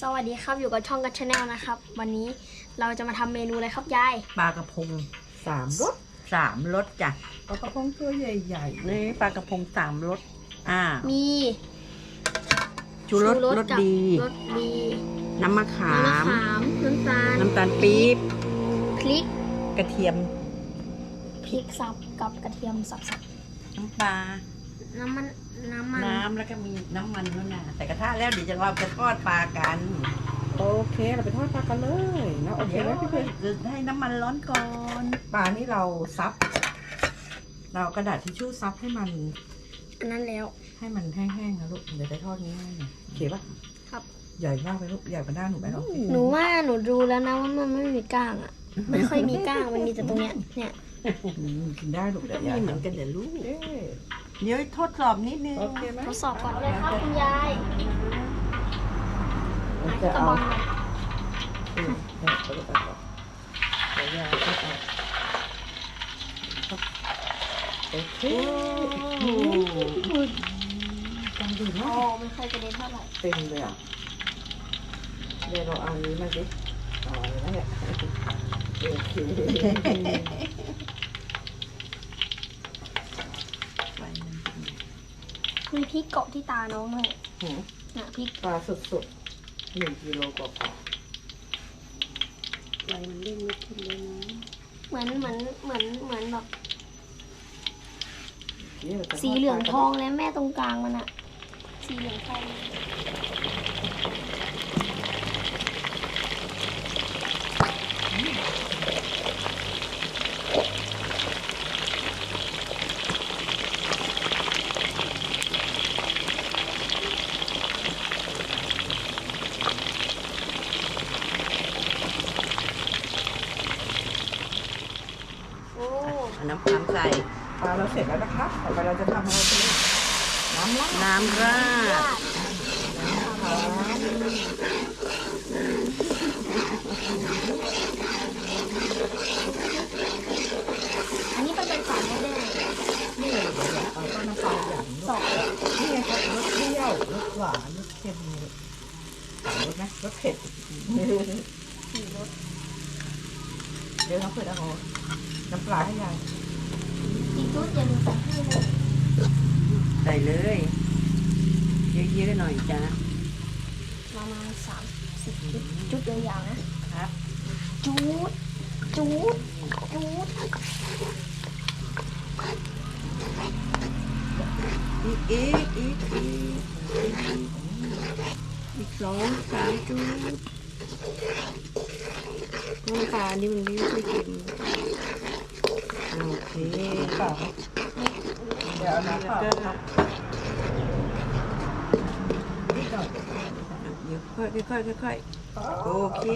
สวัสดีครับอยู่กับช่องกัชแนลนะครับ วันนี้เราจะมาทำเมนูอะไรครับยายปลากระพงสามรสสามรสจ้ะปลากระพงตัวใหญ่นี่ปลากระพงสามรสอ่ามีชูรสรสกับดี รสดีน้ำมะขาม น้ำมะขามน้ำตาลน้ำตาลปี๊บพริกกระเทียมพริกสับกับกระเทียมสับน้ำปลาๆน้ำมัน น้ำมันน้ำแล้วก็มีน้ำมันด้วยนะแต่กระทะแล้วเดี๋ยวจะเราจะทอดปลากันๆโอเคเราไปทอดปลากันเลยนะโอเคเดี๋ยวไหมพี่เพื่อนจะให้น้ำมันร้อนก่อนปลานี่เราซับ เราเอากระดาษทิชชู่ซับให้มันอันนั้นแล้ว ให้มันแห้งๆนะลูกเดี๋ยวได้ทอดง่ายๆหน่อยโอเคปะครับใหญ่มากไปลูกใหญ่กว่าหน้าหนูไหมลูกหนูว่าหนูดูแล้วนะว่ามันไม่มีก้างอะไม่ค่อยมีก้างมันมีแต่ตรงเนี้ยเนี่ยอืมกินได้ลูกก็เดี๋ยวมียายเหมือนกันเดี๋ยวลูก เอ๊ะเดี๋ยวทดสอบนิดนึงโอเคไหมทดสอบก่อนเลยครับคุณยายเราหาจะตะเอาบองหน่อยอืมเนี่ยเอาลูกเอาเดี๋ยวยายก็เอาโอเคโอ้จังดีโอ้มากไม่ค่อยกระเด็นเท่าไหร่เต็มเลยอะเดี๋ยวเราเอาอันนี้มาสิเอาอันนี้นะเนี่ยโอเค ไฟมันเป็นไง มีพริกเกาะที่ตาน้องด้วยหืมน่ะพริกปลาสดๆหนึ่งกิโลกว่าไฟมันเด้งไม่ขึ้นเลยนะเหมือนเหมือนเหมือนเหมือนแบบๆนี่ราจะสีเหลืองทองเลยแม่ตรงกลางมันอะสีเหลืองทอง โอ้ เอาน้ำตาลใส่ ปลาเราเสร็จแล้วนะคะต่อไปเราจะทำอะไรกันน้ำลาด น้ำราด อันนี้เป็นเป็นสารแดง นี่เลยเดี๋ยวๆเอาต้นน้ำปลาอย่างนี้ สอง นี่ไงครับรสเปรี้ยวรสหวานรส เค็มสามรสนะรสเผ็ดสี่รสเดี๋ยวน้องเพื่อนเอาน้ำปลาให้ยายอีกชุดอย่าลืมใส่ให้เลยใส่เลยเยอะๆหน่อยจ้ะประมาณสามสิบจุดจุดยาวๆนะครับจูดจูดจูดอีกอีกอีกอีก อีกสองสามจุดน้ำปลนี่มันไม่ค่อยเค็มโอเคเปล่าเดี๋ยวน้ำเปล่าแล้วก็ครับนิดหน่อยเดี๋ยวค่อยค่อยค่อยๆโอเค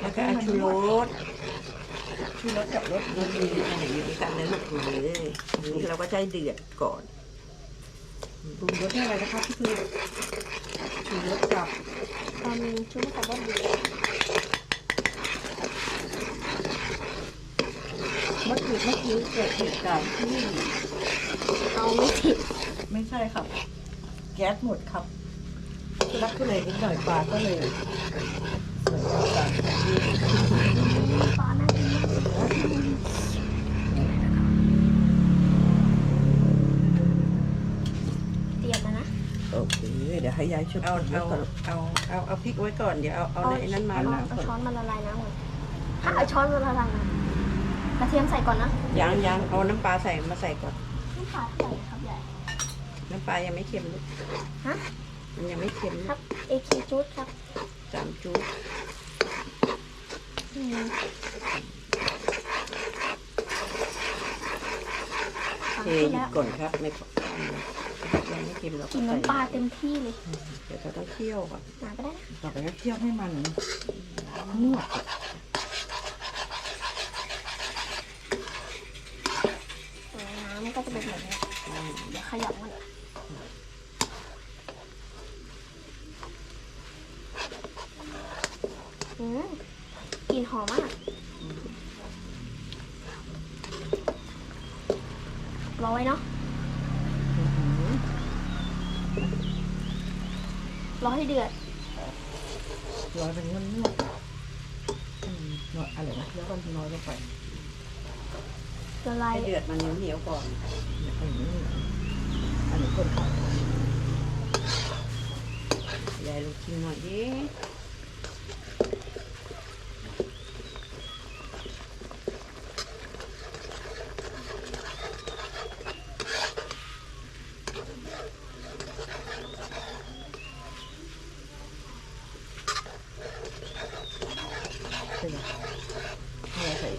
แล้วก็ชูรสชูรสกับรสรสดีอะไรอยู่ด้วยกันนะลูกเลยนี่เราก็ใช้เดือดก่อน ปรุงรสให้อะไรนะครับพี่คือชูรสกับตอนนี้ชุดของบ้านดีเมื่อกี้เมื่อกี้เกิดเหตุการณ์ที่เอาไม่ติดไม่ใช่ครับ แก๊สหมดครับทุลักทุเลนิดหน่อยปลาก็เลยเหมือนกับการที่ ปลาน่ากินมากเตรียมมานะ โอเค เดี๋ยวให้ยายช่วยเอาปรุงรเอาสก่อนเอาเอาเอาพริกไว้ก่อนเดี๋ยวเอาเอาในนั้นมาเอาล้างเอาก่อนช้อนมาละลายน้ำก่อนถ้าเอาช้อนมาละลายน้ำกระเทียมใส่ก่อนนะยังยังเอาน้ำปลาใส่มาใส่ก่อนน้ำปลาเท่าไหร่ครับใหญ่น้ำปลายังไม่เค็มลูกฮะมันยังไม่เค็มครับเอคจูดครับสามจุดอืมเทที่อีแล้กวก่อนครับไม่พอ ยังไม่เค็มเรากิก็นใส่น้ำปลาเต็มที่เลยเดี๋ยวเราต้องเคี่ยวก่อนหนาก็ได้นะต่อไปก็เคี่ยวให้มันนวดเออน้ำมันก็จะเป็นแบบนี้เดี๋ยวขยับมันอืมกลิ่นหอมมาก รอไว้เนาะ รอให้ เดือดร้อยเป็นนวดนวดอืมนวดอะไรนะแล้วก็น้อยลงไปละลายให้เดือดมันเหนียวเหนียวๆก่อนอันนี้อันนี้คนขายยายลองชิมหน่อยดิ ใช่ไหมเอาใส่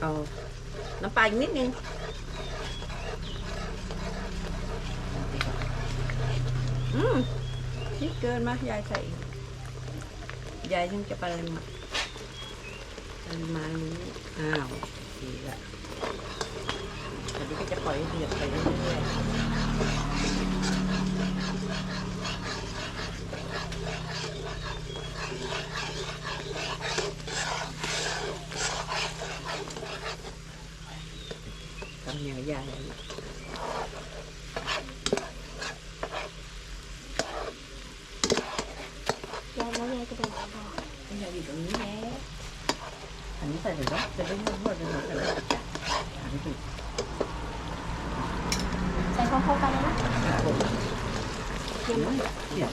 เอาน้ำปลา อีกนิดนึงอืมนิดเกินมายายใส่อีกยายยังจะปริมาณปริมาณนี้อ้าวดีละตอนนี้ก็จะปล่อยให้เดือดไปเรื่อยๆ ย่ายายยายแล้วยายจะเป็นอะไรยายอยู่ตรงนี้แหละอันนี้ใส่เลยก็จะได้นวดนวดเป็นหัวแต่ละอันนี้ใส่พร้อมๆกันเลยนะเขียนเขียน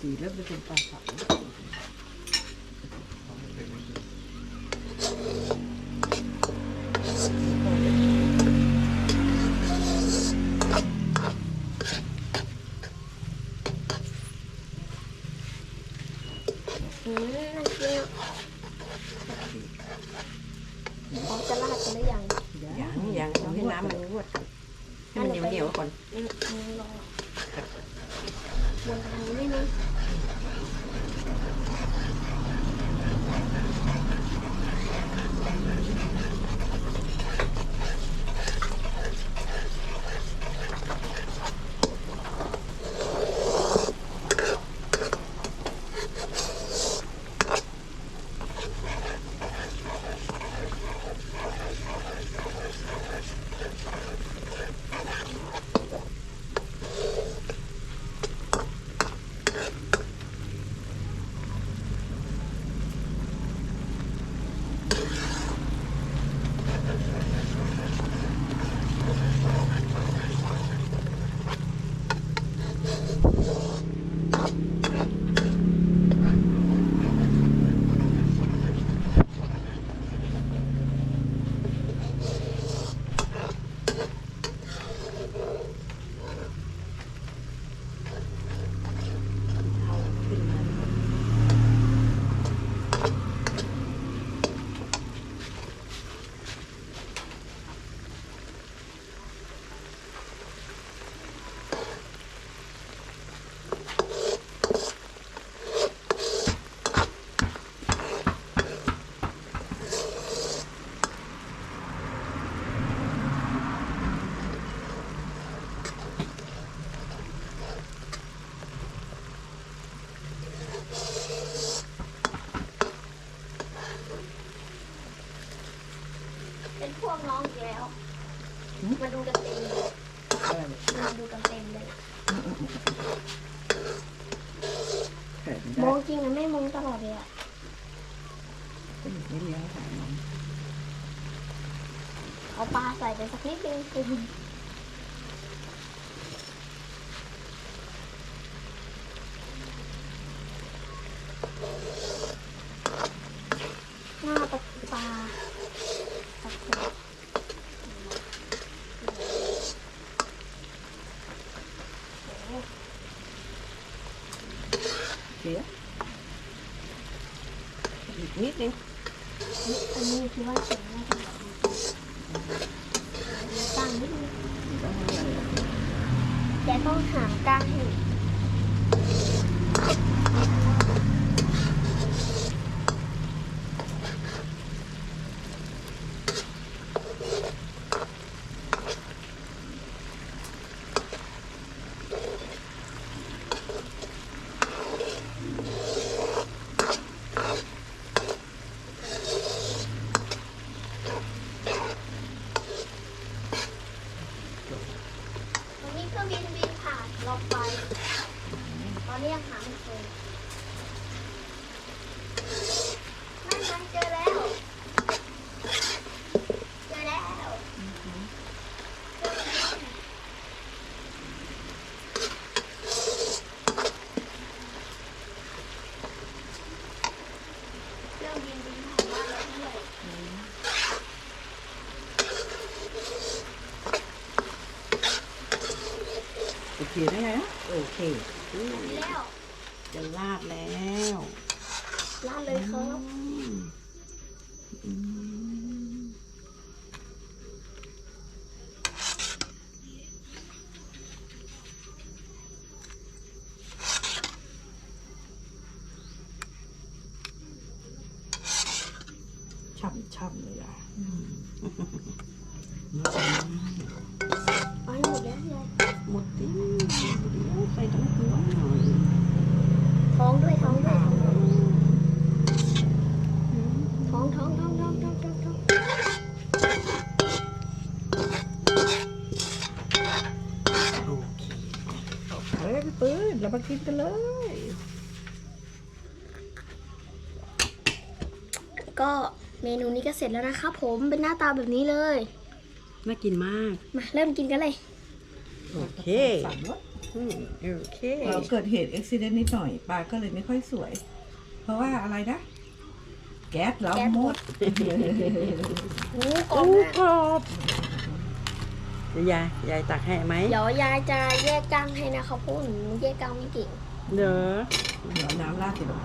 สีเริ่มจะเป็นปลาสับ อืมน่ากินพร้อมจะราดกันหรือยังยังยังเอาให้น้ำมันรวดให้มันเหนียวเหนียวๆก่อนอืมรอวนไปทางนี้นิดนึง พวกน้องอีกแล้ว มาดูกันเต็มเลยอะไรเนี่ยมาดูกันเต็มเลยแผ่นมได้องจริงนะไม่มองตลอดเลยอะก็อยู่ไม่เลี้ยงหาน้องเอาปลาใส่ไปสักนิดนึงคือหน้าตะปลาตะกุด เลี้ยง สิอันนี้คือว่าเสียนาจะตั้งนิดนึง ต้องให้อะไรนะ แกต้องหางกลางให้ รื่องบินบินผ่านเราไป ตอนนี้ยังหาไม่เจอนั่นมันเจอแล้ว เจอแล้วเครื่องบินบินผ่านบ้านเราด้วย โอเคได้ไงนะโอเคแล้วจะลาดแล้ว ลาดเลยครับ อืม ช่ำๆเลยอะ เอาให้หมดแล้วยาย หมดดิเดี๋ยวใส่ทั้งหัวหน่อย ท้องด้วยท้องด้วยท้องท้องท้องท้องท้องท้องท้อง โอเค เฮ้ยพี่ปื้นเรามา กินกันเลย ก็เมนูนี้ก็เสร็จแล้วนะครับผมเป็นหน้าตาแบบนี้เลย น่ากินมาก มาเริ่มกินกันเลย โอเคสั่งว่าอืมโอเค เราเกิดเหตุอุบิเหตุนิดหน่อยปลาก็เลยไม่ค่อยสวย เพราะว่าอะไรนะ แก๊สเราแก๊สหหมมดดโอ้กรอบโอ้มาก กรอบ เดี๋ยวยายยายตักให้ไหมเดี๋ยวยายจะแยกก้างให้นะครับเพราะว่าหนูแยกก้างไม่เก่งเด้อเดี๋ยวน้ำราดสิลูก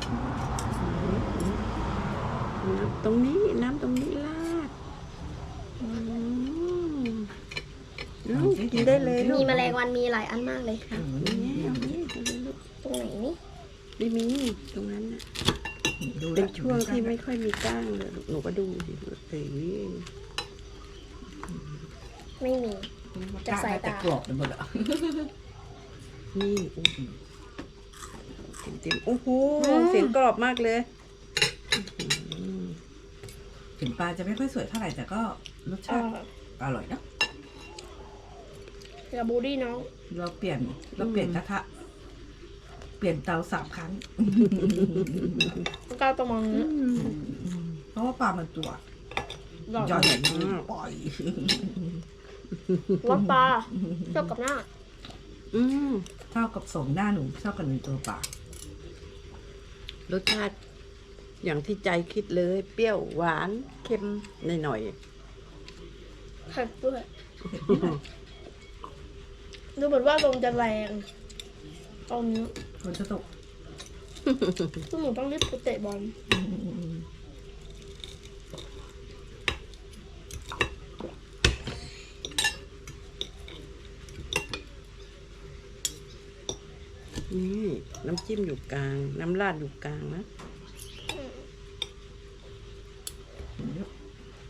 น้ำตรงนี้น้ำตรงนี้ลาดอืมลูกกินได้เลยลูกมีแมลงวันมีหลายอันมากเลยอืมนี่เอานี่เอาเลยลูกตรงไหนนี่ไม่มีตรงนั้นนะดูเป็นละช่วงที่ไม่ค่อยมีก้างเลยลูกหนูก็ดูสิเอ้ยไม่มี จะใส่ตา กรอบไปหมดอะนี่โอ้โหเต็มๆโอ้โหเสียงกรอบมากเลยอืมถึงปลาจะไม่ค่อยสวยเท่าไหร่แต่ก็รสชาติอร่อยนะอย่าบูดี้น้องเราเปลี่ยนเราเปลี่ยนกระทะ เปลี่ยนเตาสามครั้ง ก้าวตัวมองนี้เพราะว่าปลามันตัวหลอดใหญ่ปล่อย รสปลาชอบกับหน้า อืมเท่ากับสองหน้าหนูเท่ากับหนึ่งตัวปลารสชาติอย่างที่ใจคิดเลย เปรี้ยวหวานเค็มหน่อยเผ็ดด้วยดูเหมือนว่าลมจะแรงตอนนี้คนจะตกคือหนูต้องรีบไปเตะบอลๆ น้ำจิ้มอยู่กลาง น้ำราดอยู่กลางนะ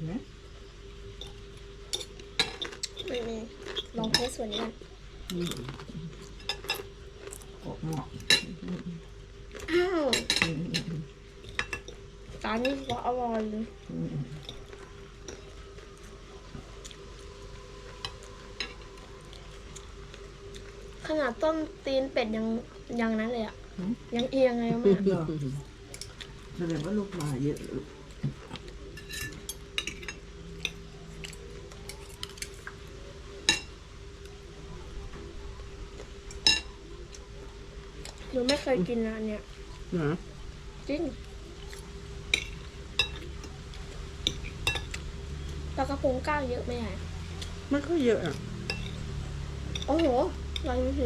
นะไม่มีลองเทสส่วนนี้กันอืมกหมอกอ้าวจานนี้ก็อร่อยเลยขนาดต้มตีนเป็ดยัง ยังนั้นเลยอะยังเอียงไงวะแม่เหรอแสดงว่าลูกมาเยอะหนูไม่เคยกินนะอันเนี่ยนะจริงปลากระพงก้างเยอะไหมอะมันก็เยอะอะโอ้โหลองดูสิ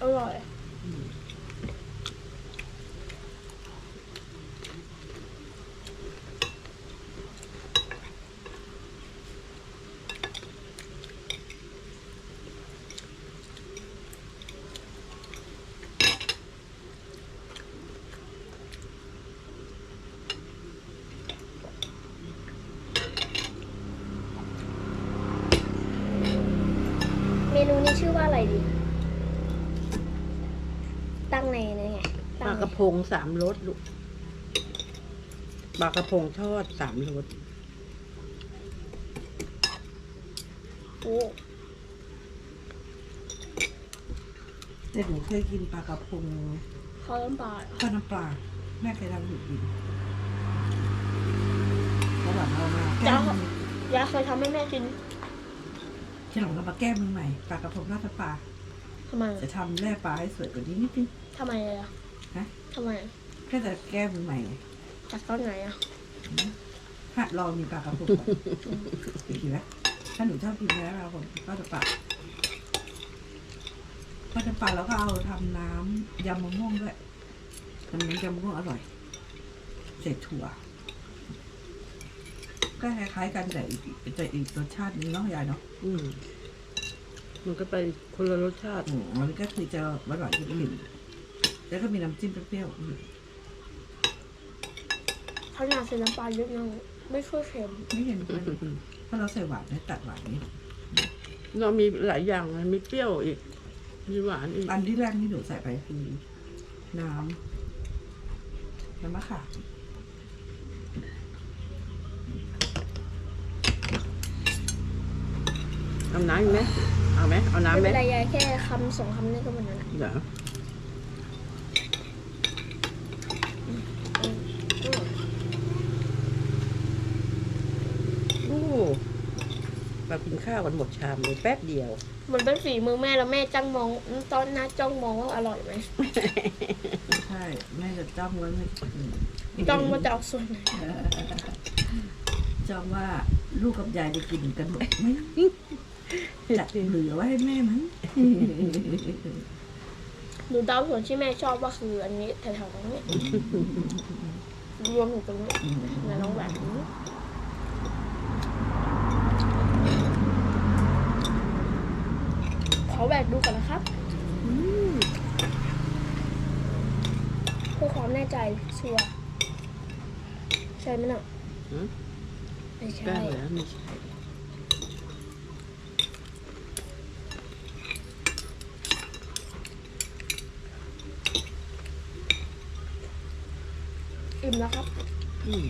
อร่อย เมนูนี้ชื่อว่าอะไรดี ตั้งในนี่ไง ป ตั้ ลาง กระ พงสามรสลูกปลากระพงทอดสามรสโอ้แต่หนูเคยกินปลากระพงข้าวต้มปลาทอดน้ำปลาแม่เคยทำอยู่กินระหว่างเรามาแก้มือยายเคยทำให้แม่กินทีหลังเรามาแก้มือใหม่ปลากระพงทอดน้ำปลาทำไมจะทำแร่ปลาให้สวยกว่านี้นิดนึงทำไมอะ ฮะทำไมแค่จะแก้มือใหม่จากตอนไหนอะถ้าลองมีปลากระพงก่อนดีไหมถ้าหนูชอบกินแร่ปลากระพงก็จะปลาก็จะปลาแล้วก็เอาทำน้ำยำมะม่วงด้วยทำน้ำยำมะม่วงอร่อยใส่ถั่ว ก็คล้ายๆกันแต่อีกแต่อีกรสชาตินึงเนาะยายเนาะอืมมันก็ไปคนละรสชาติ อืมมันก็คือจะหวานหวานๆกลิ่น แล้วก็มีน้ำจิ้มเปรี้ยวๆอืมขนาดใส่น้ำปลาเยอะยังไม่ช่วยเค็มไม่เห็นมันเพราะเราใส่หวานเนี่ยตัดหวานนี่เรามีหลายอย่างนะมีเปรี้ยวอีก มีหวานอีกอันที่แรกที่หนูใส่ไปคือน้ำน้ำมะขามเอาน้ำอีกไหมเอาไหมเอาน้ำไม่ไหมเป็นไรยายแค่คำสองคำนี่ก็หมดแล้วนะ เดี๋ยวโอ้เรากิน ข้าวกันหมดชามเลยแป๊บเดียวเหมือนเป็นฝีมือแม่แล้วแม่จ้องมองตอนหน้าจ้องมองว่าอร่อยไหมใช่แม่จะจ้องไว้ไม่อืมจ้องว่าจะเอาส่วนไหนจ้องว่าลูกกับยายจะกินกันหมดไหมจัดเหลือไว้ให้แม่มั้งหนูเดาส่วนที่แม่ชอบว่าคืออันนี้แถวๆตรงนี้รวมถึงตรงนี้แล้วน้องแหวนนี้ข อแหวกดูก่อนนะครับเพื่อความแน่ใจชัวร์ใช่ไหมน่ะหืมไม่ใช่แป้งเหรอไม่ใช่อิ่มแล้วครับ อืม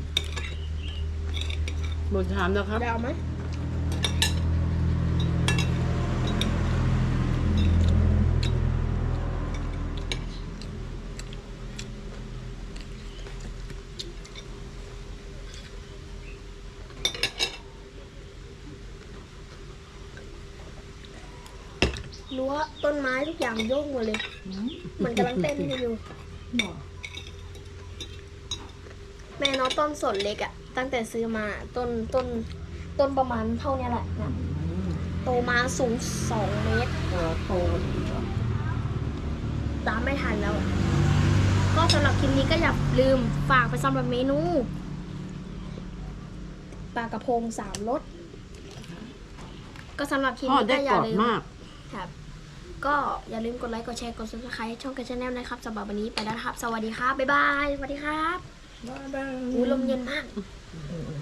หมดชามแล้วครับ ได้เอาไหม รั้วต้นไม้ทุก อย่างโยกหมดเลยอืมเหมือนกำลังเต้นกันอยู่บอกแม่น้องต้นสนเล็กอะตั้งแต่ซื้อมาต้นต้นต้นประมาณเท่าเนี้ยแหละนะอืมโตมาสูงสองเมตรตัวโตดีเหรอตามไม่ทันแล้วอะก็สำหรับคลิปนี้ก็อย่าลืมฝากไปสำหรับเมนูปลากระพงสามรสก็สำหรับคลิปทอดนี้ได้ก็อกรย่าอบลืมมากครับ ก็อย่าลืมกดไลค์ กดแชร์ กด subscribe ช่องกันชาแนลนะครับสำหรับวันนี้ไปแล้วนะครับ สวัสดีครับ บ๊ายบาย สวัสดีครับบ๊ายบาย อุ้ยลมเย็นมาก อืม